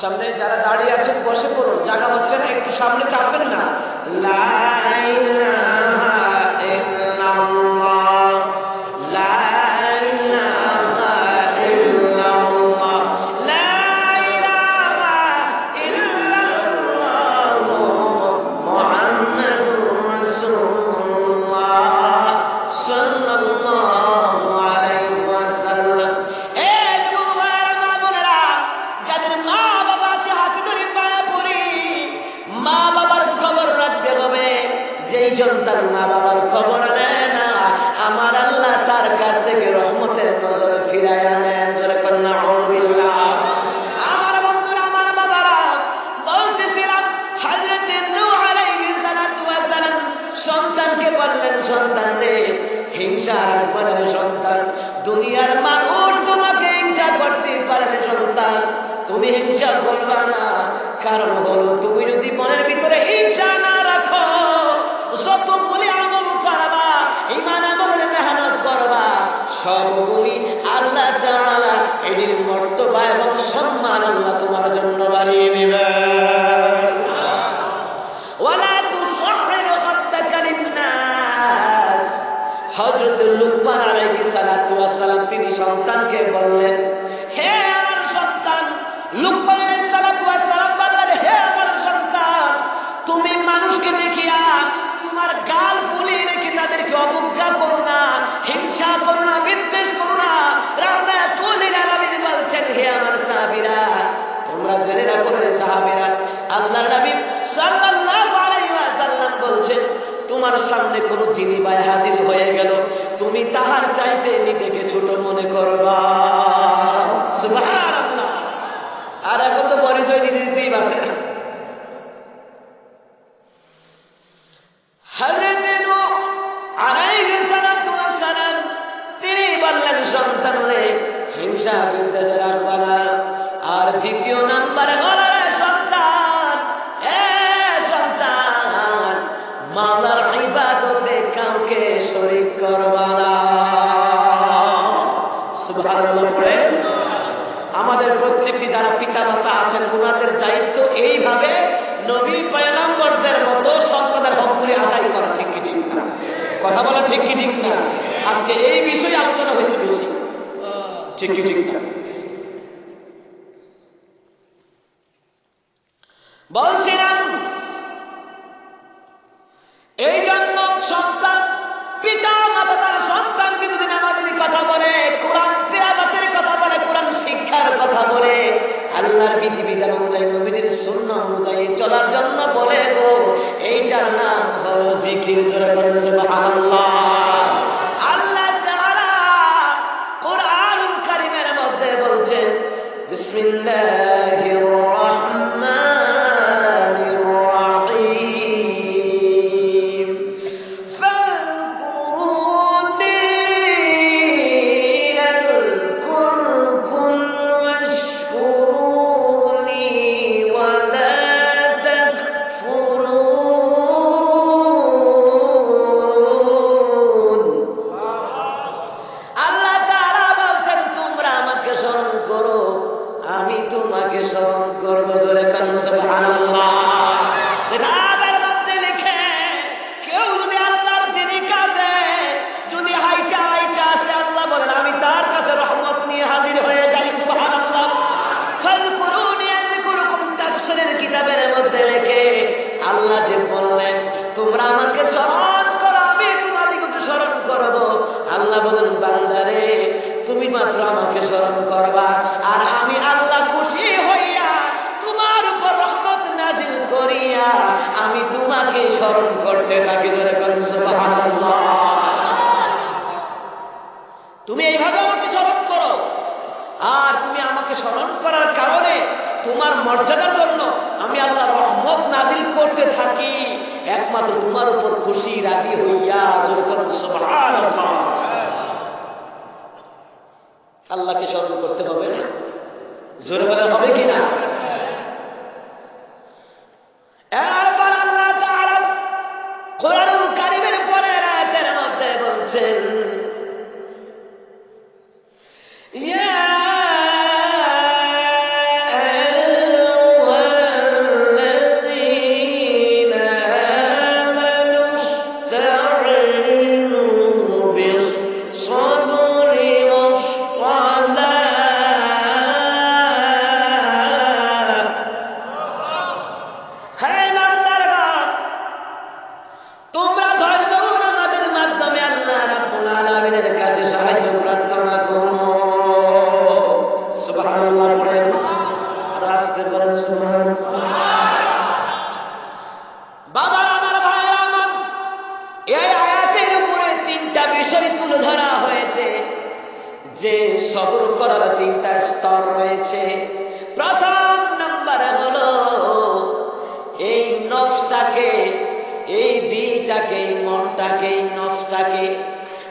সামনে যারা দাঁড়িয়ে আছেন বসে পড়ুন জায়গা হচ্ছে না একটু সামনে চাপবেন না। লাইলা সর্বোপরি আল্লাহ তাআলা এটির মর্তবা এবং সম্মান আল্লাহ তোমার জন্য বাড়িয়ে দিবেন হজরত লুকমান আলাইহিস সালাতু ওয়াস সালাম তিনি সন্তানকে বললেন করবা আর এখন তো পরিচয় দিতে দিতেই বাসে না। হিংসা বিদ্বেষ রাখবা আর দ্বিতীয় নাম্বার হল সন্তান। এ সন্তান, মামলার ইবাদতে কাউকে শরীর করবা আমাদের প্রত্যেকটি যারা পিতা মাতা আছেন ওনাদের দায়িত্ব এইভাবে নবী পয়গাম্বরদের মতো সন্তানের হকগুলি আদায় করা ঠিক কি ঠিক না? কথা বলা ঠিক কি ঠিক না? আজকে এই বিষয়ে আলোচনা হয়েছে বেশি। ঠিক কি ঠিক না? চির জোরে করেন সুবহান তোমার মর্যাদার জন্য আমি আল্লাহ রহমত নাজিল করতে থাকি। একমাত্র তোমার উপর খুশি, রাজি হইয়া আল্লাহকে স্মরণ করতে হবে না? জোরে বলে হবে কিনা Yeah!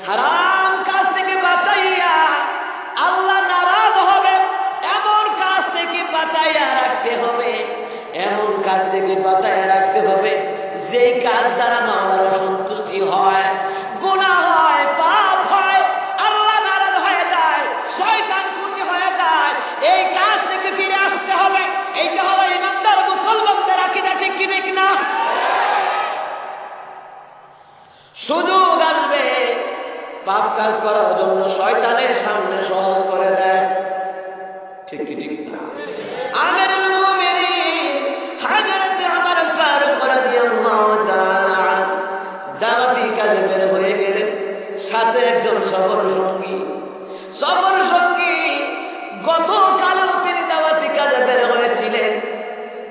হারাম কাজ থেকে বাঁচাইয়া আল্লাহ নারাজ হবে, এমন কাজ থেকে বাঁচাইয়া রাখতে হবে, এমন কাজ থেকে বাঁচাইয়া রাখতে হবে, যেই কাজ দ্বারা মাওলার অসন্তুষ্টি হয়, গুনাহ হয়, পাপ হয়, আল্লাহ নারাজ হয়ে যায়, শয়তান খুশি হয়ে যায়, এই কাজ থেকে ফিরে আসতে হবে। এইটা হলো ইমানদার মুসলমানদের আকিদা, ঠিক কি, ঠিক না? সুযোগ আসবে পাপ কাজ করার জন্য শয়তানের সামনে সহজ করে দেয়। ঠিক কি, ঠিক না? সাথে একজন সফর সঙ্গী সফর সঙ্গী গতকালও তিনি দাওয়াতি কাজে বের হয়েছিলেন,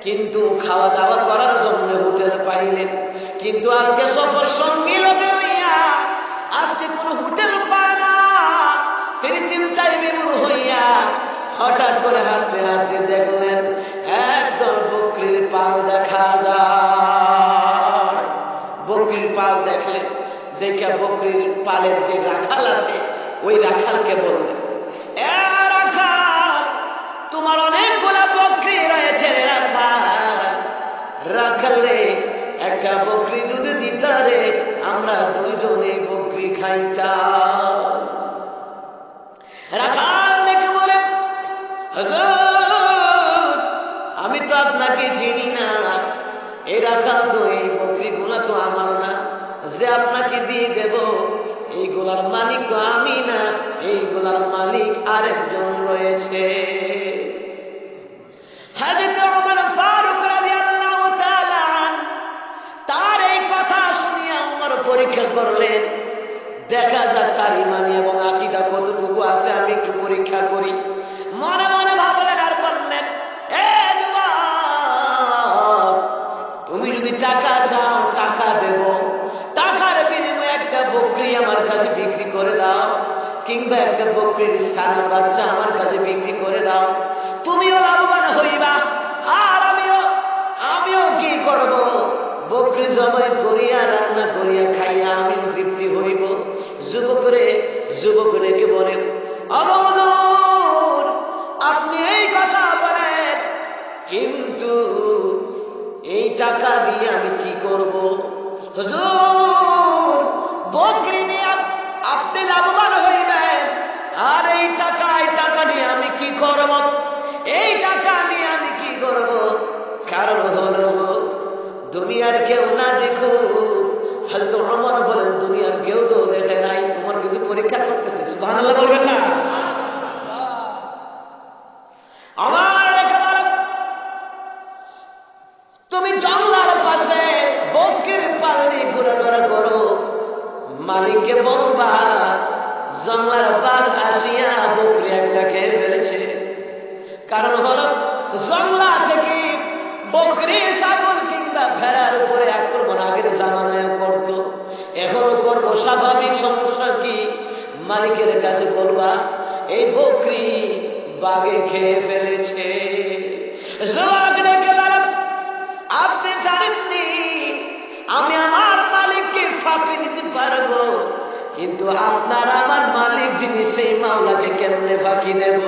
কিন্তু খাওয়া দাওয়া করার জন্য হোটেল পাইলেন। কিন্তু আজকে সফর সঙ্গী লোকে হইয়া আজকে কোনো হোটেল পায় না। তিনি চিন্তায় বিমূর হইয়া হঠাৎ করে হাঁটতে হাঁটতে দেখলেন, একদল বকরির পাল দেখা যায়। বকরির পাল দেখলেন দেখে বকরির পালের যে রাখাল আছে, ওই রাখালকে বললেন, এ রাখাল, তোমার অনেকগুলা আমি তো আপনাকে চিনি না। এই রাখাল তো, এই বকরিগুলা তো আমার না। যে আপনাকে দিয়ে দেব এইগুলার মালিক তো আমি না। এইগুলার মালিক আরেকজন রয়েছে। বকরির সারা বাচ্চা আমার কাছে বিক্রি করে দাও। তুমিও লাভবান হইবা। আর আমিও আমিও কি করব? বকরি জবাই করিয়া, রান্না করিয়া খাইয়া আমিও তৃপ্তি হইব। যুবকরে যুবকরেকে বলেন অবজুর আপনি এই কথা বলেন, কিন্তু এই টাকা দিয়ে আমি কি করব? হুজুর, বকরি নিয়ে আপনি লাভবান হইবেন আর এই টাকা এই টাকা নিয়ে আমি কি করব এই টাকা নিয়ে আমি কি করব কারণ হলো দুনিয়ার কেউ না দেখুক হয়তো আমার বলেন দুনিয়ার কেউ তো দেখে নাই আমার কিন্তু পরীক্ষা করতেছে সুবহানাল্লাহ বলবেন না আমার একেবারে তুমি জঙ্গলার পাশে বকের পাল্লি ঘোরাফেরা করো বলবা জঙ্গলার বাঘ আসিয়া বকরি একটা খেয়ে ফেলেছে। কারণ হলো জঙ্গলা থেকে বকরি, ছাগল কিংবা ভেড়ার উপরে আক্রমণ আগের জামানায় করত। এখনও করব স্বাভাবিক সমস্যা কি? মালিকের কাছে বলবা, এই বকরি বাঘে খেয়ে ফেলেছে। আপনি জানেননি, আমি আমার কিন্তু আপনার আমার মালিক যিনি সেই মাওলাকে কেমনে ফাঁকি দেব?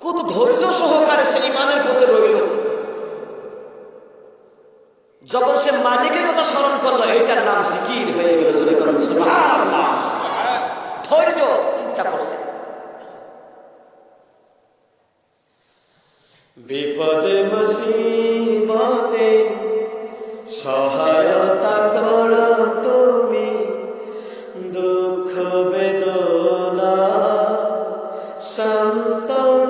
কত ধৈর্য সহকারে সে ইমানের পথে রইল। যখন সে মালিকের কথা স্মরণ করল এটার নাম জিকির হয়ে গেল ধৈর্য, চিন্তা করছে। বিপদে মুসিবতে সহায়তা করো তুমি দুঃখ বেদনা সান্ত্বনা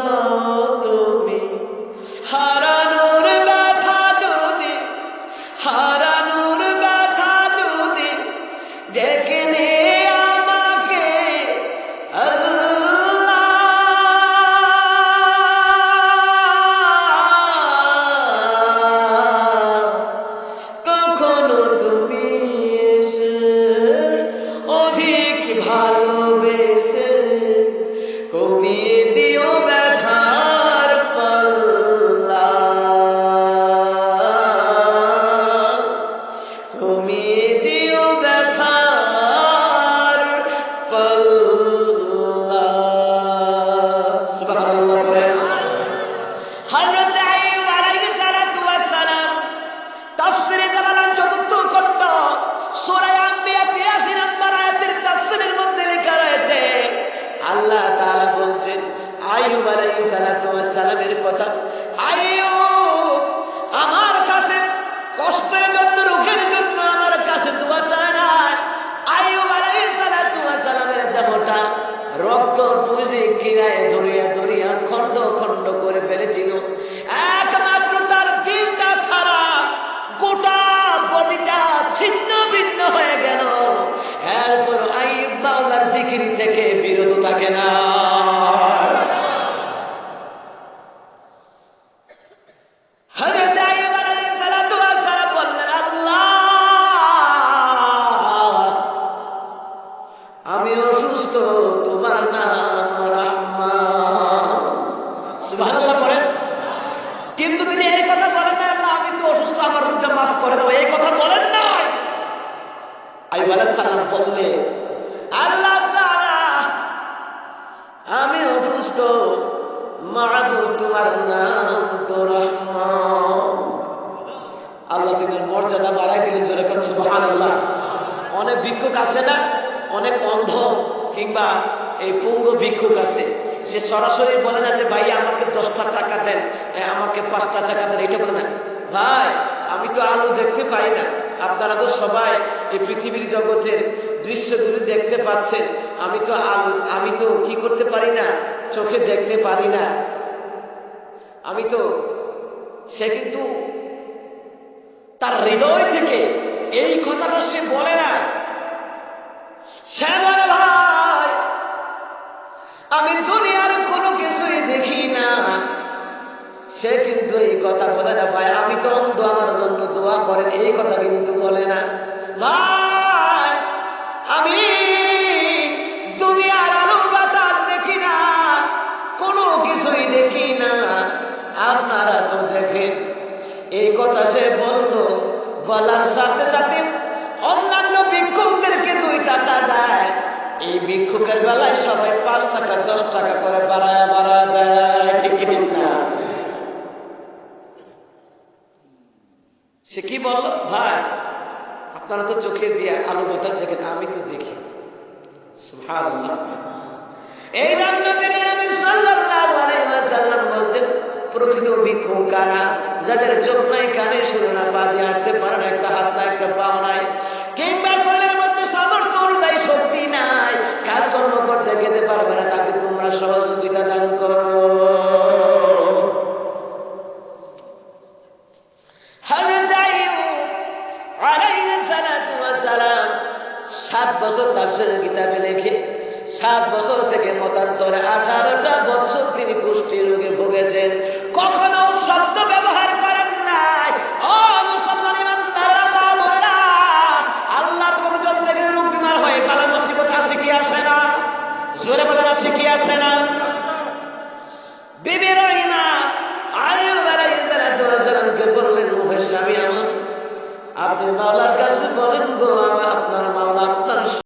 অনেক ভিক্ষুক আছে না? অনেক অন্ধ কিংবা এই পুঙ্গ ভিক্ষুক আছে। সে সরাসরি বলে না যে, ভাই, আমাকে দশটা টাকা দেন। আমাকে পাঁচটা টাকা দেন। এটা বলে না। ভাই, আমি তো আলো দেখতে পাই না। আপনারা তো সবাই এই পৃথিবীর জগতের দৃশ্যগুলি দেখতে পাচ্ছেন। আমি তো আলো, আমি তো কি করতে পারি না? চোখে দেখতে পারি না। আমি তো, সে কিন্তু তার হৃদয় থেকে এই কথাটা সে বলে না। সে বলে, ভাই, আমি দুনিয়ার কোনো কিছুই দেখি না। সে কিন্তু এই কথা বলে না, ভাই, আমি তো অন্ধ, আমার জন্য দোয়া করেন। এই কথা কিন্তু বলে না। ভাই, আমি দুনিয়ার আলো বাতাস দেখি না, কোনো কিছুই দেখি না। আপনারা তো দেখেন, এই কথা সে বলল। বলার সাথে সাথে অন্যান্য ভিক্ষুকদেরকে দুই টাকা দেয়। এই ভিক্ষুকের বেলায় সবাই পাঁচ টাকা, দশ টাকা করে বাড়ায় বাড়ায়, দেয়। ঠিক না? সে কি বলল? ভাই, আপনারা তো চোখে দিয়ে আলো বাতাস দেখেন, আমি তো দেখি। এই জন্য তিনি নবী সাল্লাল্লাহু বলছেন, প্রকৃত ভিক্ষুক কারা? যাদের চোখ নাই, কানে শুনে না, পা দিয়ে হাঁটতে পারে না, একটা হাত না একটা পাও নাই। কিংবা শরীরের মধ্যে সামর্থ্য অনুযায়ী শক্তি নাই, কাজকর্ম করতে খেতে পারবে না, তাকে তোমরা সহযোগিতা দান করো। সাত বছর থেকে মতান্তরে আঠারোটা বছর তিনি পুষ্টি রোগে ভুগেছেন। কখনো শব্দ ব্যবহার